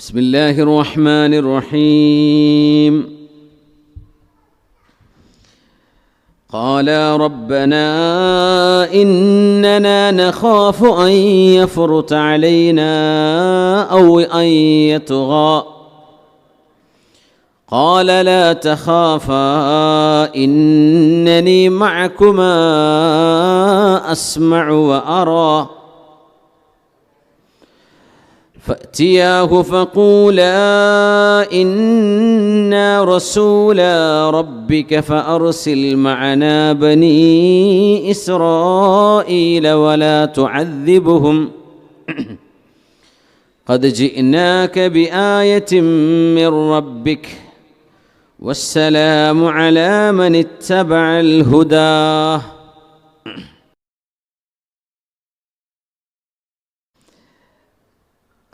بسم الله الرحمن الرحيم. قالا ربنا إننا نخاف أن يفرط علينا أو أن يطغى. قال لا تخافا إنني معكما أسمع وأرى. فأتياه فقولا إنا رسولا ربك فأرسل معنا بني إسرائيل ولا تعذبهم. قد جئناك بآية من ربك والسلام على من اتبع الهدى.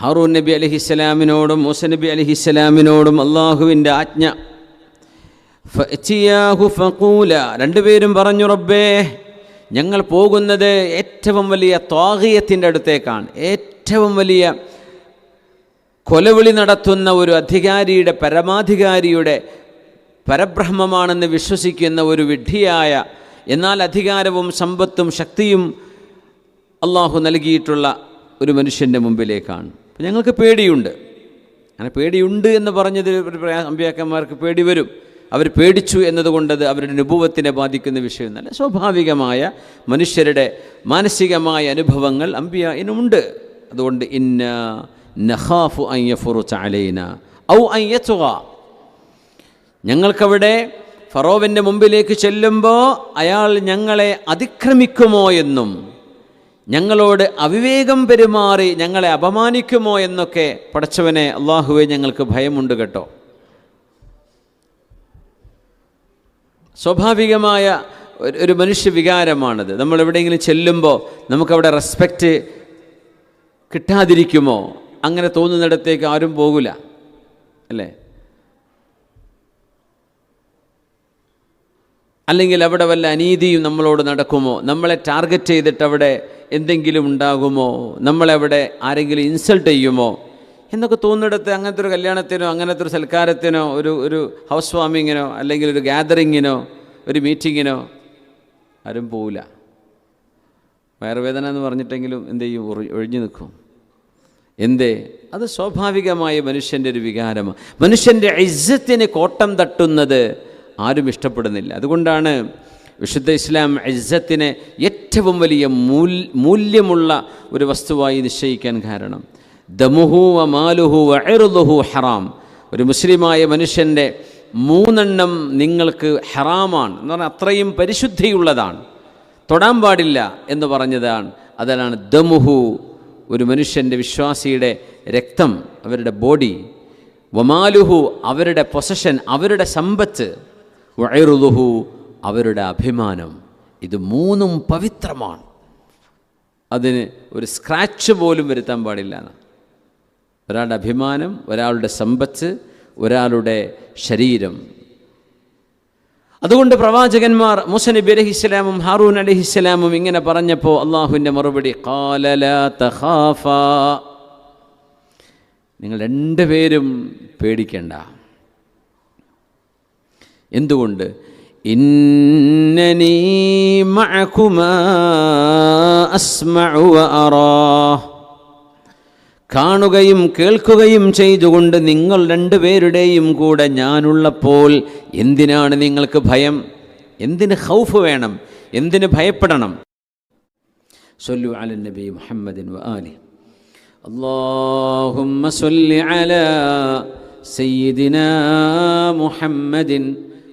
ഹാറൂൻ നബി അലഹിസ്സലാമിനോടും മൂസ നബി അലഹിസ്സലാമിനോടും അള്ളാഹുവിന്റെ ആജ്ഞ. രണ്ടുപേരും പറഞ്ഞു റബ്ബേ ഞങ്ങൾ പോകുന്നത് ഏറ്റവും വലിയ ത്വാഹിയത്തിന്റെ അടുത്തേക്കാണ്. ഏറ്റവും വലിയ കൊലവിളി നടത്തുന്ന ഒരു അധികാരിയുടെ പരമാധികാരിയുടെ പരബ്രഹ്മമാണെന്ന് വിശ്വസിക്കുന്ന ഒരു വിഡ്ഢിയായ എന്നാൽ അധികാരവും സമ്പത്തും ശക്തിയും അള്ളാഹു നൽകിയിട്ടുള്ള ഒരു മനുഷ്യന്റെ മുമ്പിലേക്കാണ്. അപ്പം ഞങ്ങൾക്ക് പേടിയുണ്ട്. അങ്ങനെ പേടിയുണ്ട് എന്ന് പറഞ്ഞതിൽ ഒരു അമ്പിയാക്കന്മാർക്ക് പേടി വരും. അവർ പേടിച്ചു എന്നതുകൊണ്ടത് അവരുടെ അനുഭവത്തിനെ ബാധിക്കുന്ന വിഷയമൊന്നല്ല സ്വാഭാവികമായ മനുഷ്യരുടെ മാനസികമായ അനുഭവങ്ങൾ അമ്പിയാനുമുണ്ട് അതുകൊണ്ട് ഇന്ന നഹാഫു അയ്യഫുറു ചാലൈന ഔ അയ്യത്തുക ഞങ്ങൾക്കവിടെ ഫറോവിന്റെ മുമ്പിലേക്ക് ചെല്ലുമ്പോൾ അയാൾ ഞങ്ങളെ അതിക്രമിക്കുമോ എന്നും ഞങ്ങളോട് അവിവേകം പെരുമാറി ഞങ്ങളെ അപമാനിക്കുമോ എന്നൊക്കെ പടച്ചവനെ അള്ളാഹുവെ ഞങ്ങൾക്ക് ഭയമുണ്ട് കേട്ടോ. സ്വാഭാവികമായ ഒരു- ഒരു മനുഷ്യ വികാരമാണത്. നമ്മൾ എവിടെയെങ്കിലും ചെല്ലുമ്പോൾ നമുക്കവിടെ റെസ്പെക്റ്റ് കിട്ടാതിരിക്കുമോ? അങ്ങനെ തോന്നുന്നിടത്തേക്ക് ആരും പോകില്ല അല്ലേ? അല്ലെങ്കിൽ അവിടെ വല്ല അനീതിയും നമ്മളോട് നടക്കുമോ? നമ്മളെ ടാർഗറ്റ് ചെയ്തിട്ട് അവിടെ എന്തെങ്കിലും ഉണ്ടാകുമോ? നമ്മളെവിടെ ആരെങ്കിലും ഇൻസൾട്ട് ചെയ്യുമോ? എന്നൊക്കെ തോന്നിടത്ത് അങ്ങനത്തെ ഒരു കല്യാണത്തിനോ അങ്ങനത്തെ ഒരു സൽക്കാരത്തിനോ ഒരു ഒരു ഹൗസ് വാമിങ്ങിനോ അല്ലെങ്കിൽ ഒരു ഗ്യാതറിങ്ങിനോ ഒരു മീറ്റിങ്ങിനോ ആരും പോവില്ല. വയറുവേദന എന്ന് പറഞ്ഞിട്ടെങ്കിലും എന്ത് ചെയ്യും? ഒഴി- ഒഴിഞ്ഞു നിൽക്കും. എന്തേ? അത് സ്വാഭാവികമായ മനുഷ്യന്റെ ഒരു വികാരമാണ് മനുഷ്യന്റെ ഇജ്ജത്തിന് കോട്ടം തട്ടുന്നത് ആരും ഇഷ്ടപ്പെടുന്നില്ല. അതുകൊണ്ടാണ് വിശുദ്ധ ഇസ്ലാം ഇജ്ജത്തിനെ ഏറ്റവും വലിയ മൂല്യമുള്ള ഒരു വസ്തുവായി നിശ്ചയിക്കാൻ കാരണം. ദമുഹു വ മാലുഹു വ ഇറുദുഹു ഹറാം. ഒരു മുസ്ലിമായ മനുഷ്യന്റെ മൂന്നെണ്ണം നിങ്ങൾക്ക് ഹറാമാണ് എന്ന് പറഞ്ഞാൽ അത്രയും പരിശുദ്ധിയുള്ളതാണ്. തൊടാൻ പാടില്ല എന്ന് പറഞ്ഞതാണ്. അതിലാണ് ദമുഹു ഒരു മനുഷ്യന്റെ വിശ്വാസിയുടെ രക്തം അവരുടെ ബോഡി. വമാലുഹു അവരുടെ പൊസഷൻ അവരുടെ സമ്പത്ത്. വയറുലുഹു അവരുടെ അഭിമാനം ഇത് മൂന്നും പവിത്രമാണ്. അതിന് ഒരു സ്ക്രാച്ച് പോലും വരുത്താൻ പാടില്ല ഒരാളുടെ അഭിമാനം ഒരാളുടെ സമ്പത്ത് ഒരാളുടെ ശരീരം. അതുകൊണ്ട് പ്രവാചകന്മാർ മൂസ നബി അലഹിസ്ലാമും ഹാറൂൻ അലഹിസ്ലാമും ഇങ്ങനെ പറഞ്ഞപ്പോൾ അള്ളാഹുവിന്റെ മറുപടി. നിങ്ങൾ രണ്ടുപേരും പേടിക്കണ്ട. എന്തുകൊണ്ട്? ഇന്നനീ മഅകുമാ അസ്മഉ വ അറാ കാണുകയും കേൾക്കുകയും ചെയ്തുകൊണ്ട് നിങ്ങൾ രണ്ടുപേരുടെയും കൂടെ ഞാനുള്ളപ്പോൾ എന്തിനാണ് നിങ്ങൾക്ക് ഭയം എന്തിന് ഹൗഫ് വേണം എന്തിന് ഭയപ്പെടണം സൊല്ലു അല നബി മുഹമ്മദിൻ വആലി اللهم صل على سيدنا محمد